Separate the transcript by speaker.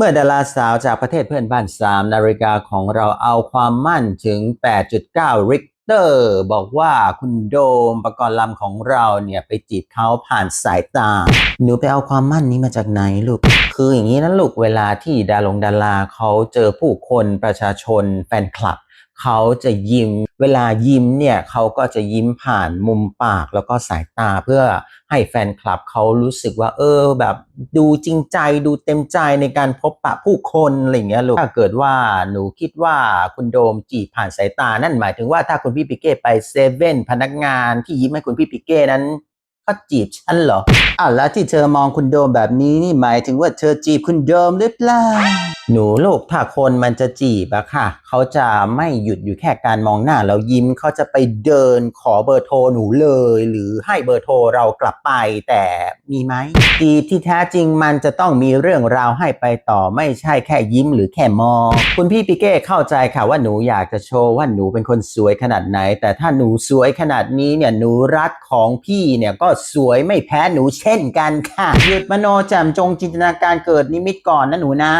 Speaker 1: เมื่อดาราสาวจากประเทศเพื่อนบ้าน 3 นาฬิกาของเราเอาความมั่นถึง 8.9 ริกเตอร์ บอกว่าคุณโดมประกรณ์ลำของเราเนี่ยไปจีบเขาผ่านสายตา หนูไปเอาความมั่นนี้มาจากไหนลูก คืออย่างนี้นะลูกเวลาที่ดารงดาราเขาเจอผู้คนประชาชนแฟนคลับ เขาจะยิ้ม เวลายิ้มเนี่ยเขาก็จะยิ้มผ่านมุมปากแล้วก็สายตาเพื่อให้แฟนคลับเขารู้สึกว่า เออ แบบดูจริงใจดูเต็มใจในการพบปะผู้คนอะไรเงี้ยลูกถ้าเกิดว่าหนูคิดว่าคุณโดมจีบผ่านสายตานั่นหมายถึงว่าถ้าคุณพี่ปิเก้ไปเซเว่นพนักงานที่ยิ้มให้คุณพี่ปิเก้นั้นเขาจีบฉันเหรอ อะแล้วที่เธอมองคุณโดมแบบนี้นี่หมายถึงว่าเธอจีบคุณโดมหรือเปล่า หนูลูกถ้าคนมันจะจีบอะค่ะ เขาจะไม่หยุดอยู่แค่การมองหน้าแล้วยิ้มเขาจะไปเดินขอเบอร์โทรหนูเลย หรือให้เบอร์โทรเรากลับไปแต่มีไหมจีบที่แท้จริงมันจะต้องมีเรื่องราวให้ไปต่อไม่ใช่แค่ยิ้มหรือแค่มอง คุณพี่ปิเก้เข้าใจค่ะว่าหนูอยากจะโชว์ว่าหนูเป็นคนสวยขนาดไหน แต่ถ้าหนูสวยขนาดนี้เนี่ยหนูรัดของพี่เนี่ยก็สวยไม่แพ้หนูเช่นกันค่ะ หยุดมโนแจ่มจงจินตนาการเกิดนิมิตก่อนนะหนูนะ